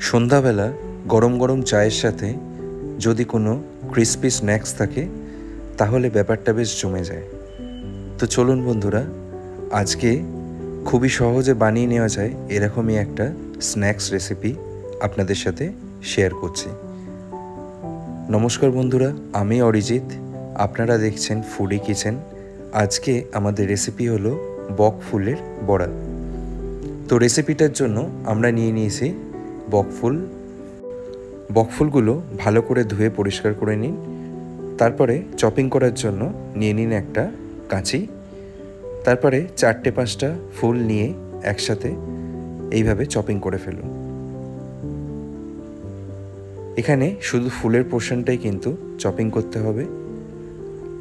সন্ধ্যাবেলা গরম গরম চায়ের সাথে যদি কোনো ক্রিস্পি স্ন্যাক্স থাকে, তাহলে ব্যাপারটা বেশ জমে যায়। তো চলুন বন্ধুরা, আজকে খুবই সহজে বানিয়ে নেওয়া যায় এরকমই একটা স্ন্যাক্স রেসিপি আপনাদের সাথে শেয়ার করছি। নমস্কার বন্ধুরা, আমি অরিজিৎ। আপনারা দেখছেন ফুডি কিচেন আজকে আমাদের রেসিপি হলো বক ফুলের বড়া। তো রেসিপিটার জন্য আমরা নিয়ে নিয়েছি বকফুল। বকফুলগুলো ভালো করে ধুয়ে পরিষ্কার করে নিন। তারপরে চপিং করার জন্য নিয়ে নিন একটা কাঁচি। তারপরে চারটে পাঁচটা ফুল নিয়ে একসাথে এইভাবে চপিং করে ফেলুন। এখানে শুধু ফুলের পোর্শনটাই কিন্তু চপিং করতে হবে।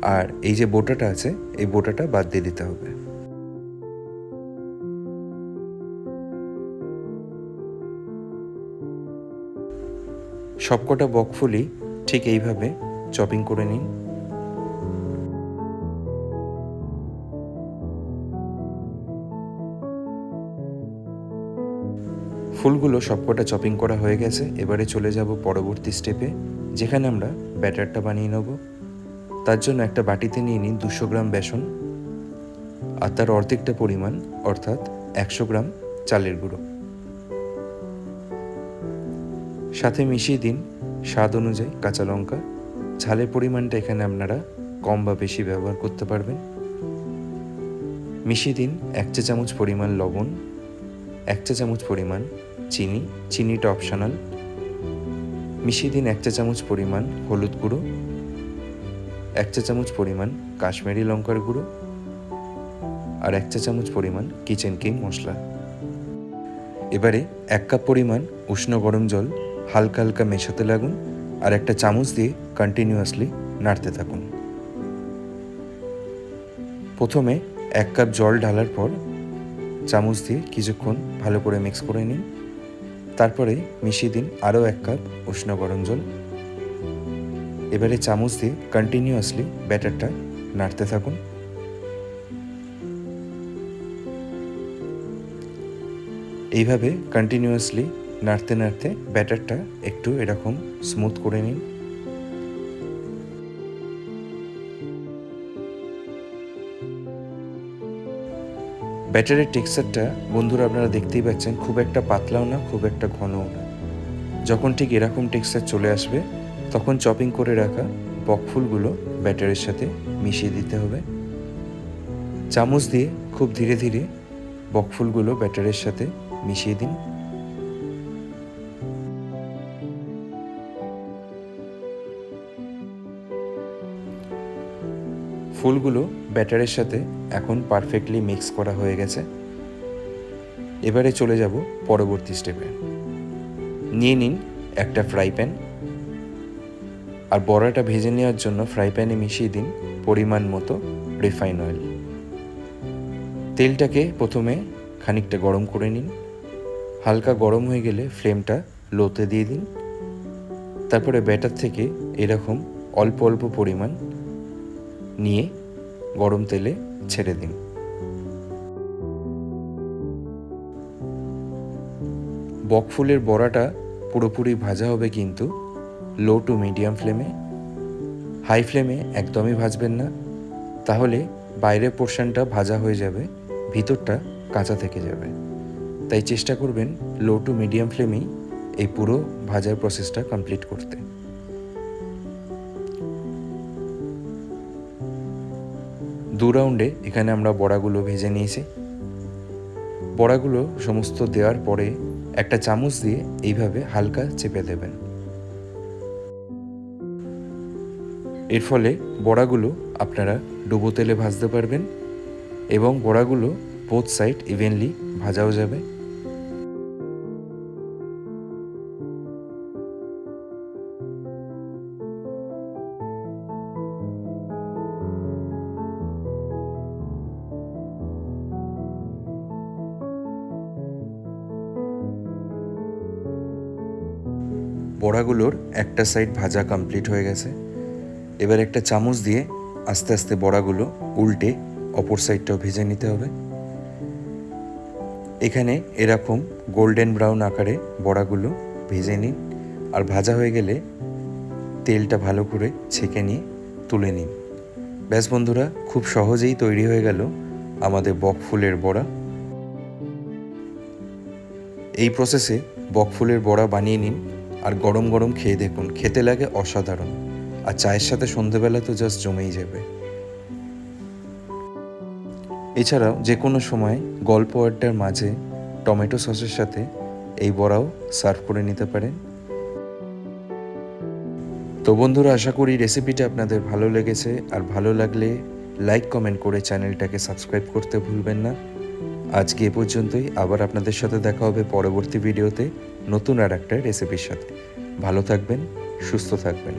আর এই যে বোটাটা আছে, এই বোটাটা বাদ দিয়ে দিতে হবে। সবকটা বকফুলি ঠিক এইভাবে চপিং করে নিন। ফুলগুলো সবকটা চপিং করা হয়ে গেছে, এবারে চলে যাব পরবর্তী স্টেপে, যেখানে আমরা ব্যাটারটা বানিয়ে নেব। তার জন্য একটা বাটিতে নিয়ে নিন দুশো গ্রাম বেসন, আর তার অর্ধেকটা পরিমাণ, অর্থাৎ একশো গ্রাম চালের গুঁড়ো। সাথে মিশিয়ে দিন স্বাদ অনুযায়ী কাঁচা লঙ্কা। ঝালের পরিমাণটা এখানে আপনারা কম বা বেশি ব্যবহার করতে পারবেন। মিশিয়ে দিন এক চা চামচ পরিমাণ লবণ, এক চা চামচ পরিমাণ চিনি, চিনিটা অপশনাল। মিশিয়ে দিন এক চা চামচ পরিমাণ হলুদ গুঁড়ো, এক চা চামচ পরিমাণ কাশ্মীরি লঙ্কার গুঁড়ো আর এক চা চামচ পরিমাণ কিচেন কিং মশলা। এবারে এক কাপ পরিমাণ উষ্ণ গরম জল হালকা হালকা মেশাতে লাগুন আর একটা চামচ দিয়ে কন্টিনিউয়াসলি নাড়তে থাকুন। প্রথমে এক কাপ জল ঢালার পর চামচ দিয়ে কিছুক্ষণ ভালো করে মিক্স করে নিন। তারপরে মিশিয়ে দিন আরও এক কাপ উষ্ণ গরম জল। এবারে চামচ দিয়ে কন্টিনিউয়াসলি ব্যাটারটা নাড়তে থাকুন। এইভাবে কন্টিনিউয়াসলি নাড়তে নাড়তে ব্যাটারটা একটু এরকম স্মুথ করে নিন। ব্যাটারের টেক্সচারটা বন্ধুরা আপনারা দেখতেই পাচ্ছেন, খুব একটা পাতলাও না, খুব একটা ঘনও না। যখন ঠিক এরকম টেক্সচার চলে আসবে, তখন চপিং করে রাখা বকফুলগুলো ব্যাটারের সাথে মিশিয়ে দিতে হবে। চামচ দিয়ে খুব ধীরে ধীরে বকফুলগুলো ব্যাটারের সাথে মিশিয়ে দিন। ফুলগুলো ব্যাটারের সাথে এখন পারফেক্টলি মিক্স করা হয়ে গেছে। এবারে চলে যাব পরবর্তী স্টেপে নিয়ে নিন একটা ফ্রাই প্যান আর বড়াটা ভেজে নেওয়ার জন্য ফ্রাই প্যানে মিশিয়ে দিন পরিমাণ মতো রিফাইন অয়েল তেলটাকে প্রথমে খানিকটা গরম করে নিন। হালকা গরম হয়ে গেলে ফ্লেমটা লোতে দিয়ে দিন। তারপরে ব্যাটার থেকে এরকম অল্প অল্প পরিমাণ নিয়ে গরম তেলে ছেড়ে দিন। বকফুলের বড়াটা পুরোপুরি ভাজা হবে কিন্তু লো টু মিডিয়াম ফ্লেমে হাই ফ্লেমে একদমই ভাজবেন না, তাহলে বাইরের পোর্শনটা ভাজা হয়ে যাবে, ভিতরটা কাঁচা থেকে যাবে। তাই চেষ্টা করবেন লো টু মিডিয়াম ফ্লেমেই এই পুরো ভাজার প্রসেসটা কমপ্লিট করতে। দু রাউন্ডে এখানে আমরা বড়াগুলো ভেজে নিয়েছি। বড়াগুলো সমস্ত দেওয়ার পরে একটা চামচ দিয়ে এইভাবে হালকা চেপে দেবেন। এর ফলে বড়াগুলো আপনারা ডুবো তেলে ভাজতে পারবেন এবং বড়াগুলো বোথ সাইড ইভেনলি ভাজাও যাবে। বড়াগুলোর একটা সাইড ভাজা কমপ্লিট হয়ে গেছে। এবার একটা চামচ দিয়ে আস্তে আস্তে বড়াগুলো উল্টে অপর সাইডটাও ভেজে নিতে হবে। এখানে এরকম গোল্ডেন ব্রাউন আকারে বড়াগুলো ভেজে নিন আর ভাজা হয়ে গেলে তেলটা ভালো করে ছেঁকে নিয়ে তুলে নিন। ব্যাস বন্ধুরা, খুব সহজেই তৈরি হয়ে গেল আমাদের বকফুলের বড়া। এই প্রসেসে বকফুলের বড়া বানিয়ে নিন। আর গরম গরম খেয়ে দেখুন, খেতে লাগে অসাধারণ। আর চায়ের সাথে সন্ধেবেলা তো জাস্ট জমেই যাবে। এছাড়াও যে কোনো সময় গল্প আড্ডার মাঝে টমেটো সসের সাথে এই বড়াও সার্ভ করে নিতে পারেন। তো বন্ধুরা, আশা করি রেসিপিটা আপনাদের ভালো লেগেছে। আর ভালো লাগলে লাইক কমেন্ট করে চ্যানেলটাকে সাবস্ক্রাইব করতে ভুলবেন না। আজকে এ পর্যন্তই। আবার আপনাদের সাথে দেখা হবে পরবর্তী ভিডিওতে নতুন আর একটা রেসিপির সাথে। ভালো থাকবেন সুস্থ থাকবেন।